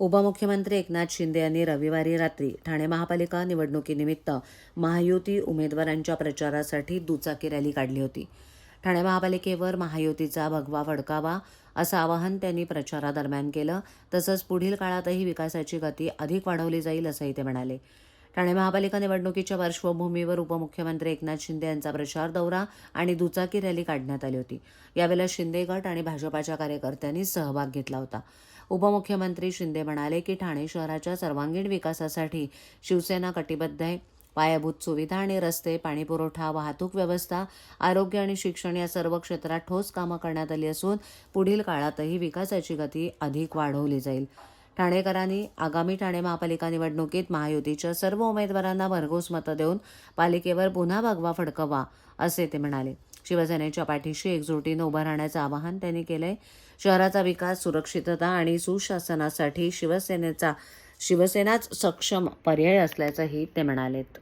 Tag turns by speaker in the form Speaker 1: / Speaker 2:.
Speaker 1: उपमुख्यमंत्री एकनाथ शिंदे यांनी रविवारी रात्री ठाणे महापालिका निवडणुकीनिमित्त महायुती उमेदवारांच्या प्रचारासाठी दुचाकी रॅली काढली होती. ठाणे महापालिकेवर महायुतीचा भगवा फडकावा असं आवाहन त्यांनी प्रचारादरम्यान केलं. तसंच पुढील काळातही विकासाची गती अधिक वाढवली जाईल असंही ते म्हणाले. ठाणे महापालिका निवडणुकीच्या पार्श्वभूमीवर उपमुख्यमंत्री एकनाथ शिंदे यांचा प्रचार दौरा आणि दुचाकी रॅली काढण्यात आली होती. यावेळेला शिंदे गट आणि भाजपाच्या कार्यकर्त्यांनी सहभाग घेतला होता. उपमुख्यमंत्री शिंदे म्हणाले की ठाणे शहराच्या सर्वांगीण विकासासाठी शिवसेना कटिबद्ध आहे. पायाभूत सुविधा आणि रस्ते पाणीपुरवठा वाहतूक व्यवस्था आरोग्य आणि शिक्षण या सर्व क्षेत्रात ठोस कामं करण्यात आली असून पुढील काळातही विकासाची गती अधिक वाढवली जाईल. ठाणेकरांनी आगामी ठाणे महापालिका निवडणुकीत महायुतीच्या सर्व उमेदवारांना भरघोस मतं देऊन पालिकेवर पुन्हा भगवा फडकवा असे ते म्हणाले. शिवसेनेच्या पाठीशी एकजुटीनं उभं राहण्याचं आवाहन त्यांनी केलंय. शहराचा विकास सुरक्षितता आणि सुशासनासाठी शिवसेनेचा शिवसेनाच सक्षम पर्याय असल्याचंही ते म्हणालेत.